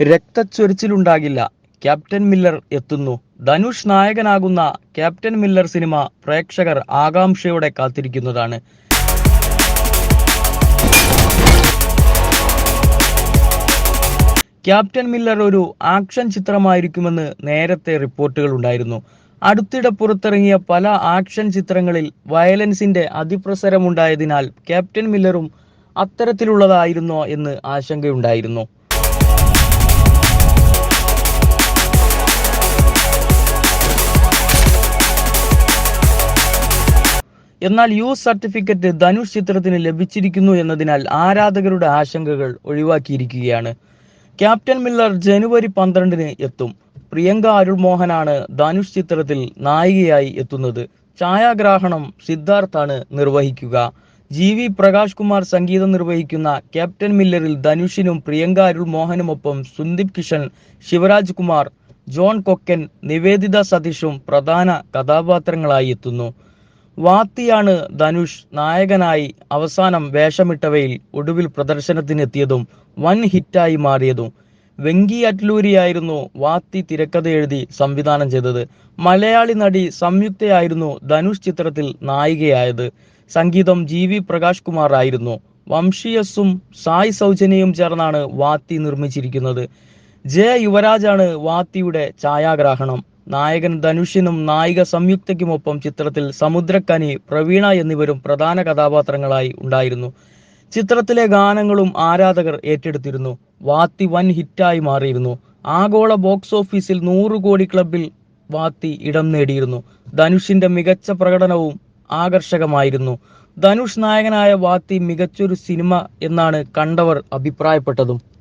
രക്തച്ചൊരിച്ചിലുണ്ടാകില്ല. Captain Miller എത്തുന്നു. ധനുഷ് നായകനാകുന്ന captain Miller cinema പ്രേക്ഷകർ ആകാംക്ഷയോടെ കാത്തിരിക്കുന്നതാണ്. ക്യാപ്റ്റൻ മില്ലർ ഒരു ആക്ഷൻ ചിത്രമായിരിക്കുമെന്ന് നേരത്തെ റിപ്പോർട്ടുകൾ ഉണ്ടായിരുന്നു. അടുത്തിടെ പുറത്തിറങ്ങിയ പല ആക്ഷൻ ചിത്രങ്ങളിൽ വയലൻസിന്റെ അതിപ്രസരമുണ്ടായതിനാൽ ക്യാപ്റ്റൻ മില്ലറും അത്തരത്തിലുള്ളതായിരുന്നോ എന്ന് ആശങ്കയുണ്ടായിരുന്നു. എന്നാൽ യു സർട്ടിഫിക്കറ്റ് ധനുഷ് ചിത്രത്തിന് ലഭിച്ചിരിക്കുന്നു എന്നതിനാൽ ആരാധകരുടെ ആശങ്കകൾ ഒഴിവാക്കിയിരിക്കുകയാണ്. ക്യാപ്റ്റൻ മില്ലർ ജനുവരി പന്ത്രണ്ടിന് എത്തും. പ്രിയങ്ക അരുൾ മോഹനാണ് ധനുഷ് ചിത്രത്തിൽ നായികയായി എത്തുന്നത്. ഛായാഗ്രാഹണം സിദ്ധാർത്ഥാണ് നിർവഹിക്കുക. ജി വി പ്രകാശ് കുമാർ സംഗീതം നിർവഹിക്കുന്ന ക്യാപ്റ്റൻ മില്ലറിൽ ധനുഷിനും പ്രിയങ്ക അരുൾ മോഹനുമൊപ്പം സുന്ദീപ് കിഷൻ ശിവരാജ് കുമാർ ജോൺ കൊക്കൻ നിവേദിത സതീഷും പ്രധാന കഥാപാത്രങ്ങളായി എത്തുന്നു. വാത്തിയാണ് ധനുഷ് നായകനായി അവസാനം വേഷമിട്ടവയിൽ ഒടുവിൽ പ്രദർശനത്തിനെത്തിയതും വൻ ഹിറ്റായി മാറിയതും. വെങ്കി അറ്റ്ലൂരിയായിരുന്നു വാത്തി തിരക്കഥ എഴുതി സംവിധാനം ചെയ്തത്. മലയാളി നടി സംയുക്തയായിരുന്നു ധനുഷ് ചിത്രത്തിൽ നായികയായത്. സംഗീതം ജി വി പ്രകാശ് കുമാർ ആയിരുന്നു വംശീയസും സായ് സൗജന്യയും ചേർന്നാണ് വാത്തി നിർമ്മിച്ചിരിക്കുന്നത്. ജെ യുവരാജാണ് വാത്തിയുടെ ഛായാഗ്രാഹണം. നായകൻ ധനുഷിനും നായിക സംയുക്തയ്ക്കുമൊപ്പം ചിത്രത്തിൽ സമുദ്രക്കനി പ്രവീണ എന്നിവരും പ്രധാന കഥാപാത്രങ്ങളായി ഉണ്ടായിരുന്നു. ചിത്രത്തിലെ ഗാനങ്ങളും ആരാധകർ ഏറ്റെടുത്തിരുന്നു. വാത്തി വൻ ഹിറ്റായി മാറിയിരുന്നു. ആഗോള ബോക്സ് ഓഫീസിൽ നൂറ് കോടി ക്ലബിൽ വാത്തി ഇടം നേടിയിരുന്നു. ധനുഷിന്റെ മികച്ച പ്രകടനവും ആകർഷകമായിരുന്നു. ധനുഷ് നായകനായ വാത്തി മികച്ചൊരു സിനിമ എന്നാണ് കണ്ടവർ അഭിപ്രായപ്പെട്ടതും.